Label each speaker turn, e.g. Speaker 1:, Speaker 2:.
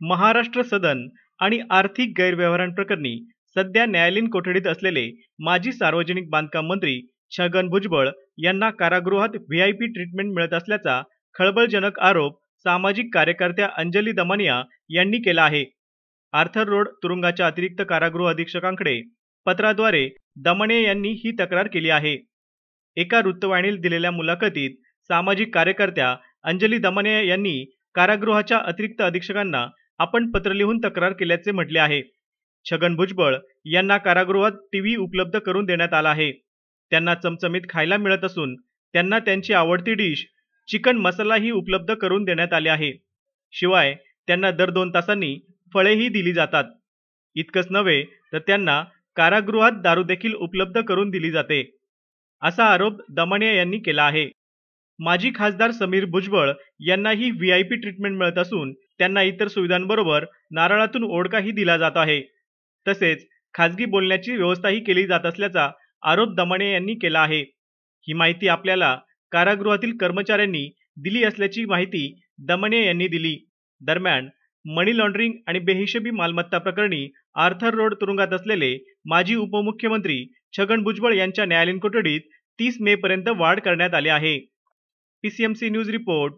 Speaker 1: महाराष्ट्र सदन आणि आर्थिक गैरव्यवहारांप्रकरणी सध्या न्यायालयीन कोठडीत असलेले माजी सार्वजनिक बांधकाम मंत्री छगन भुजबळ यांना कारागृहात व्हीआयपी ट्रीटमेंट मिळत असल्याचा खळबळजनक आरोप सामाजिक कार्यकर्त्या अंजली दमानिया यांनी केला आहे. आर्थर रोड तुरुंगाच्या अतिरिक्त कारागृह अधीक्षकांकडे पत्राद्वारे दमणे यांनी ही तक्रार केली आहे. एका वृत्तवाहिनीला दिलेल्या मुलाखतीत सामाजिक कार्यकर्त्या अंजली दमने यांनी कारागृहाच्या अतिरिक्त अधीक्षकांना आपण पत्र लिहून तक्रार केल्याचे म्हटले आहे. छगन भुजबळ यांना कारागृहात टीव्ही उपलब्ध करून देण्यात आला आहे. त्यांना चमचमीत खायला मिळत असून त्यांना त्यांची आवडती डिश चिकन मसालाही उपलब्ध करून देण्यात आले आहे. शिवाय त्यांना दर दोन तासांनी फळेही दिली जातात. इतकंच नव्हे तर त्यांना कारागृहात दारू देखील उपलब्ध करून दिली जाते. असा आरोप दमानिया यांनी केला आहे. माजी खासदार समीर भुजबळ यांनाही पी ट्रीटमेंट मिळत असून त्यांना इतर सुविधांबरोबर नारळातून ओढकाही दिला जात आहे. तसेच खाजगी बोलण्याची व्यवस्थाही केली जात असल्याचा आरोप दमणे यांनी केला आहे. ही माहिती आपल्याला कारागृहातील कर्मचाऱ्यांनी दिली असल्याची माहिती दमणे यांनी दिली. दरम्यान मनी लॉन्ड्रिंग आणि बेहिशेबी मालमत्ता प्रकरणी आर्थर रोड तुरुंगात असलेले माजी उपमुख्यमंत्री छगन भुजबळ यांच्या न्यायालयीन कोठडीत तीस मे पर्यंत वाढ करण्यात आली आहे. PCMC news report